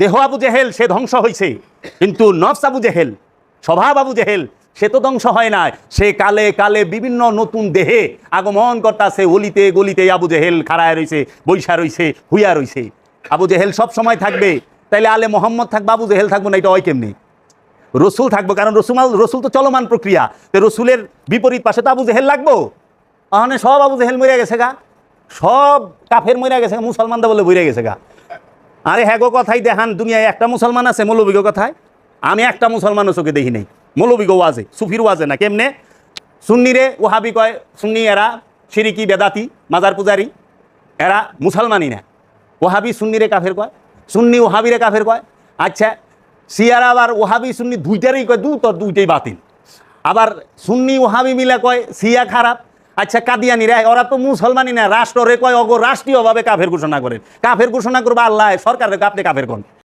দেহ আবু জেহেল সে ধ্বংস হয়েছে কিন্তু নফস আবু জেহেল স্বভাব আবু জেহেল সে তো ধ্বংস হয় না সে কালে কালে বিভিন্ন নতুন দেহে আগমন করতাছে। অলিতে গলিতে আবু জেহেল খাড়ায় রইছে বৈশা রইছে হুইয়া রইছে। আবু জেহেল সব সময় থাকবে। তাইলে আলে মোহাম্মদ থাকবে আবু জেহেল থাকব না এটা হয় কেমনি? রসুল থাকব কারণ রসুমাল রসুল তো চলমান প্রক্রিয়া। তো রসুলের বিপরীত পাশে তো আবু জেহেল লাগবো। ওখানে সব আবু জেহেল মরে গেছে গা। সব কাফের মরে গেছে গা, মুসলমানরা বলে বইরে গেছে গা। আরে হ্যাঁ গো কথাই দেখান, দুনিয়ায় একটা মুসলমান আছে, মৌলবিগ কথায় আমি একটা মুসলমানও চোখে দেখি নাই। মৌলবিগ ওয়াজে, সুফির ওয়াজে না, কেমনে? সুন্নিরে ওহাবি কয়, সুন্নি এরা সিরিকি, বেদাতি, মাজার পূজারি, এরা মুসলমানই না। ওহাবি সুন্নিরে কাফের কয়, সুন্নি ওহাবিরে কাফের কয়। আচ্ছা সিয়ারা আবার ওহাবি, সুন্নি দুইটারই কয় দু তোর দুইটাই বাতিল। আবার সুন্নি ওহাবি মিলে কয় সিয়া খারাপ আচ্ছা কাদিয়ানিরা ওরা তো মুসলমানই না, রাষ্ট্রে কয়, অগ রাষ্ট্রীয়ভাবে কাফের ঘোষণা করেন। কাফের ঘোষণা করবে আল্লাহ সরকারের আপনি কাফের কোন?